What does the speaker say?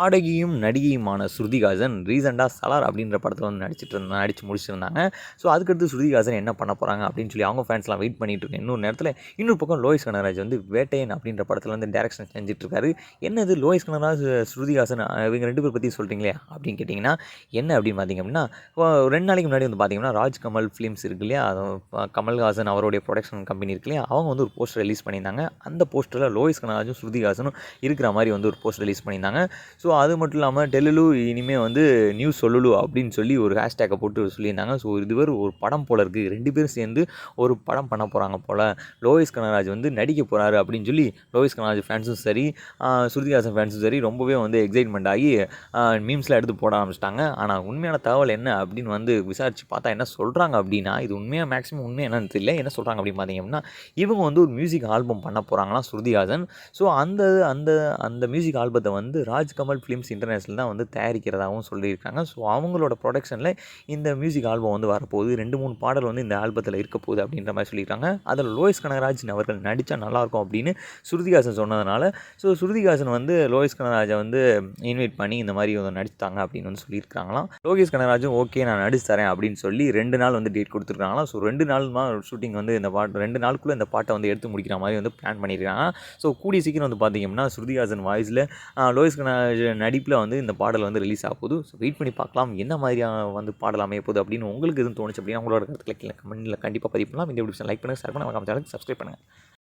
பாடகியும் நடிகையுமான ஸ்ருதிஹாசன் ரீசெண்டாக சலார் அப்படின்ற படத்தில் வந்து நடிச்சிட்டு இருந்தாங்க நடித்து முடிச்சிருந்தாங்க. ஸோ அதுக்கடுத்து ஸ்ருதிகாசன் என்ன பண்ண போகிறாங்க அப்படின்னு சொல்லி அவங்க ஃபேன்ஸ்லாம் வெயிட் பண்ணிட்டு இருக்கேன் இன்னொரு நேரத்தில் இன்னொரு பக்கம் லோயிஸ் கனராஜ் வந்து வேட்டையன் அப்படின்ற படத்தில் வந்து டேரக்ஷன் செஞ்சிட்ருக்காரு என்னது லோயிஸ் கனராஜ் ஸ்ருதிகாசன் இவங்க ரெண்டு பேர் பற்றி சொல்கிறீங்களே அப்படின்னு கேட்டிங்கன்னா என்ன அப்படின்னு பார்த்தீங்க அப்படின்னா ரெண்டு நாளைக்கு முன்னாடி வந்து பார்த்தீங்கன்னா ராஜ் கமல் ஃபிலிம்ஸ் இருக்கு இல்லையா? அது கமல்ஹாசன் அவருடைய ப்ரொடக்ஷன் கம்பெனி இருக்கு இல்லையா? அவங்க வந்து ஒரு போஸ்டர் ரிலீஸ் பண்ணியிருந்தாங்க. அந்த போஸ்டரில் லோயிஸ் கனராஜும் ஸ்ருதிஹாசனும் இருக்கிற மாதிரி வந்து ஒரு போஸ்டர் ரிலீஸ் பண்ணியிருந்தாங்க. ஸோ ஸோ அது மட்டும் இல்லாமல் டெல்லுலு இனிமேல் வந்து நியூஸ் சொல்லலு அப்படின்னு சொல்லி ஒரு ஹேஷ்டேக்கை போட்டு சொல்லியிருந்தாங்க. ஸோ இது ஒரு படம் போல இருக்குது ரெண்டு பேரும் சேர்ந்து ஒரு படம் பண்ண போகிறாங்க போல். லோயிஸ் கனராஜ் வந்து நடிக்க போகிறாரு அப்படின்னு சொல்லி லோயிஸ் கனராஜ் ஃபேன்ஸும் சரி ஸ்ருதிஹாசன் ஃபேன்ஸும் சரி ரொம்பவே வந்து எக்ஸைட்மெண்ட் ஆகி மீம்ஸ்லாம் எடுத்து போட ஆரம்பிச்சிட்டாங்க. ஆனால் உண்மையான தகவல் என்ன அப்படின்னு வந்து விசாரித்து பார்த்தா என்ன சொல்கிறாங்க அப்படின்னா இது உண்மையாக மேக்ஸிமம் உண்மை என்னன்னு தெரியல. என்ன சொல்கிறாங்க அப்படின்னு பார்த்தீங்க இவங்க வந்து ஒரு மியூசிக் ஆல்பம் பண்ண போகிறாங்களாம் ஸ்ருதிஹாசன் ஸோ அந்த அந்த அந்த மியூசிக் ஆல்பத்தை வந்து ராஜ்கமல் ஃபிலிம்ஸ் இன்டர்நேஷ்னல் தான் வந்து தயாரிக்கிறதாகவும் சொல்லியிருக்காங்க. ஸோ அவங்களோட ப்ரொடக்ஷனில் இந்த மியூசிக் ஆல்பம் வந்து வரப்போகுது. ரெண்டு மூணு பாடல் வந்து இந்த ஆல்பத்தில் இருக்க போகுது அப்படின்ற மாதிரி சொல்லியிருக்காங்க. அதில் லோயஸ் கனகராஜன் அவர்கள் நடித்தா நல்லாயிருக்கும் அப்படின்னு ஸ்ருதிஹாசன் சொன்னதுனால ஸோ ஸ்ருதிஹாசன் வந்து லோயிஸ் கனகராஜை வந்து இன்வைட் பண்ணி இந்த மாதிரி வந்து நடித்தாங்க அப்படின்னு வந்து சொல்லியிருக்காங்களாம். லோகேஷ் கனகராஜும் ஓகே நான் நடிச்சு தரேன் அப்படின்னு சொல்லி ரெண்டு நாள் வந்து டேட் கொடுத்துருக்காங்களாம். ஸோ ரெண்டு நாள் ஷூட்டிங் வந்து இந்த பாட்டு ரெண்டு நாளுக்குள்ளே இந்த பாட்டை வந்து எடுத்து முடிக்கிற மாதிரி வந்து பிளான் பண்ணியிருக்காங்க. ஸோ கூடிய சீக்கிரம் வந்து பார்த்தீங்கன்னா ஸ்ருதிஹாசன் வாய்ஸில் லோயிஸ் கனகராஜ் நடிப்பில் வந்து இந்த பாடல் வந்து ரிலீஸ் ஆக போகுது. ஸோ வெயிட் பண்ணி பார்க்கலாம். என்ன மாதிரியான வந்து பாடல் அமைய போகுது அப்படின்னு உங்களுக்கு எதுவும் தோணுச்சு அப்படின்னா உங்களோட கருத்துக்களை கீழே கமெண்ட்டில் கண்டிப்பாக பதிவு பண்ணலாம். இந்த வீடியோ லைக் பண்ணுங்கள் ஷேர் பண்ணுங்கள் சேனலுக்கு சப்ஸ்கிரைப் பண்ணுங்கள்